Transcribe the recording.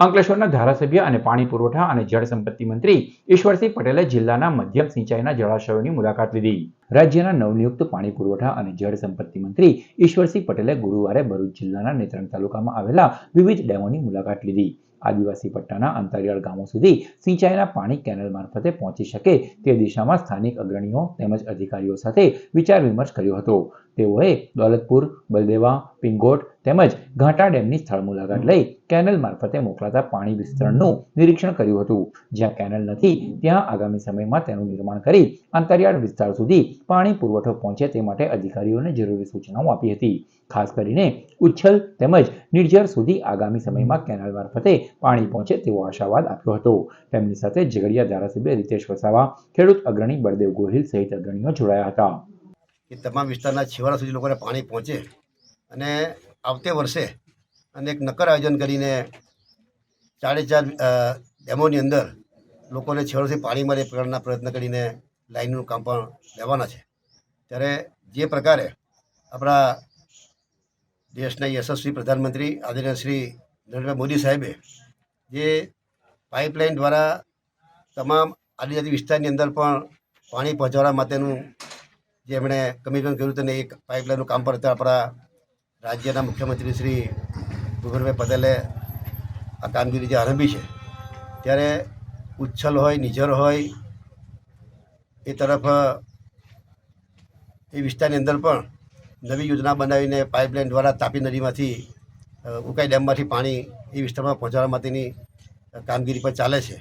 અંકલેશ્વરના ધારાસભ્ય અને પાણી પુરવઠા અને જળ સંપત્તિ મંત્રી ઈશ્વરસિંહ પટેલે જિલ્લાના મધ્યમ સિંચાઈના જળાશયોની મુલાકાત લીધી. રાજ્યના નવનિયુક્ત પાણી પુરવઠા અને જળ સંપત્તિ મંત્રી ઈશ્વરસિંહ પટેલે ગુરુવારે ભરૂચ જિલ્લાના નેત્રંગ તાલુકામાં આવેલા વિવિધ ડેમોની મુલાકાત લીધી. આદિવાસી પટ્ટાના અંતરિયાળ ગામો સુધી સિંચાઈના પાણી કેનલ મારફતે પહોંચી શકે તે દિશામાં સ્થાનિક અગ્રણીઓ તેમજ અધિકારીઓ સાથે વિચાર વિમર્શ કર્યો હતો. તેઓએ દોલતપુર, બલદેવા, પિંગોટ તેમજ ઘાટા ડેમની સ્થળ મુલાકાત લઈ કેનલ મારફતે મોકલાતા પાણી વિસ્તરણનું નિરીક્ષણ કર્યું હતું. જ્યાં કેનલ નથી, ત્યાં આગામી સમયમાં તેનું નિર્માણ કરી અંતરિયાળ વિસ્તાર સુધી પાણી પુરવઠો પહોંચે તે માટે અધિકારીઓને જરૂરી સૂચનાઓ આપી હતી. ખાસ કરીને ઉચ્છલ તેમજ નિર્જર સુધી આગામી સમયમાં કેનલ મારફતે પાણી પહોંચે તેવો આશાવાદ આપ્યો હતો. તેમની સાથે ઝઘડિયા ધારાસભ્ય રીતેશ વસાવા, ખેડૂત અગ્રણી બળદેવ ગોહિલ સહિત અગ્રણીઓ જોડાયા હતા. કે તમામ વિસ્તારના છેવાડા સુધી લોકોને પાણી પહોંચે અને આવતે વર્ષે અને એક નક્કર આયોજન કરીને ચારે ચાર ડેમોની અંદર લોકોને છેવાડાથી પાણી મળે એ પ્રકારના પ્રયત્ન કરીને લાઇનનું કામ પણ લેવાના છે. ત્યારે જે પ્રકારે આપણા દેશના યશસ્વી પ્રધાનમંત્રી આદરણીય શ્રી નરેન્દ્રભાઈ મોદી સાહેબે જે પાઇપલાઇન દ્વારા તમામ આદિજાતિ વિસ્તારની અંદર પણ પાણી પહોંચાડવા માટેનું જે એમણે કમિટમેન્ટ કર્યું હતું ને એક પાઇપલાઇનનું કામ પર આપણા રાજ્યના મુખ્યમંત્રી શ્રી ભૂપેન્દ્રભાઈ પટેલે આ કામગીરી જે આરંભી છે, ત્યારે ઉચ્છલ હોય નિઝર હોય, એ તરફ, એ વિસ્તારની અંદર પણ નવી યોજના બનાવીને પાઇપલાઇન દ્વારા તાપી નદીમાંથી ઉકાઈ ડેમમાંથી પાણી એ વિસ્તારમાં પહોંચાડવા માટેની કામગીરી પણ ચાલે છે.